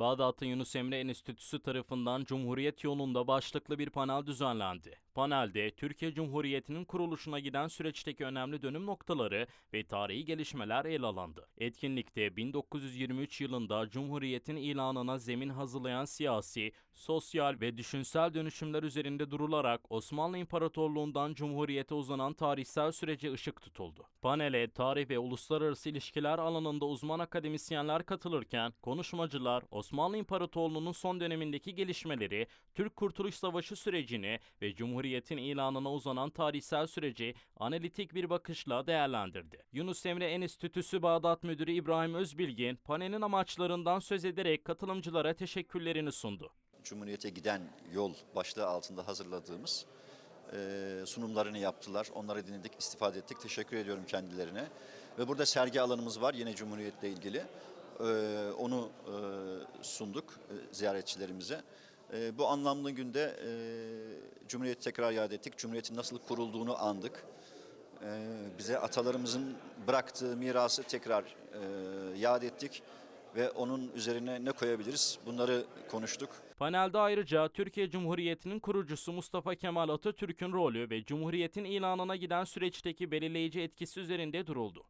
Bağdat'ta Yunus Emre Enstitüsü tarafından Cumhuriyet yolunda başlıklı bir panel düzenlendi. Panelde Türkiye Cumhuriyeti'nin kuruluşuna giden süreçteki önemli dönüm noktaları ve tarihi gelişmeler ele alındı. Etkinlikte 1923 yılında Cumhuriyet'in ilanına zemin hazırlayan siyasi, sosyal ve düşünsel dönüşümler üzerinde durularak Osmanlı İmparatorluğundan Cumhuriyete uzanan tarihsel sürece ışık tutuldu. Panele tarih ve uluslararası ilişkiler alanında uzman akademisyenler katılırken konuşmacılar Osmanlı İmparatorluğu'nun son dönemindeki gelişmeleri, Türk Kurtuluş Savaşı sürecini ve Cumhuriyet'in ilanına uzanan tarihsel süreci analitik bir bakışla değerlendirdi. Yunus Emre Enstitüsü Bağdat Müdürü İbrahim Özbilgin panelin amaçlarından söz ederek katılımcılara teşekkürlerini sundu. Cumhuriyete giden yol başlığı altında hazırladığımız e, sunumlarını yaptılar. Onları dinledik, istifade ettik. Teşekkür ediyorum kendilerine. Ve burada sergi alanımız var yine Cumhuriyet'le ilgili. E, onu sunduk e, ziyaretçilerimize. E, bu anlamlı günde e, Cumhuriyeti tekrar yad ettik. Cumhuriyetin nasıl kurulduğunu andık. Bize atalarımızın bıraktığı mirası tekrar yad ettik ve onun üzerine ne koyabiliriz bunları konuştuk. Panelde ayrıca Türkiye Cumhuriyeti'nin kurucusu Mustafa Kemal Atatürk'ün rolü ve Cumhuriyet'in ilanına giden süreçteki belirleyici etkisi üzerinde duruldu.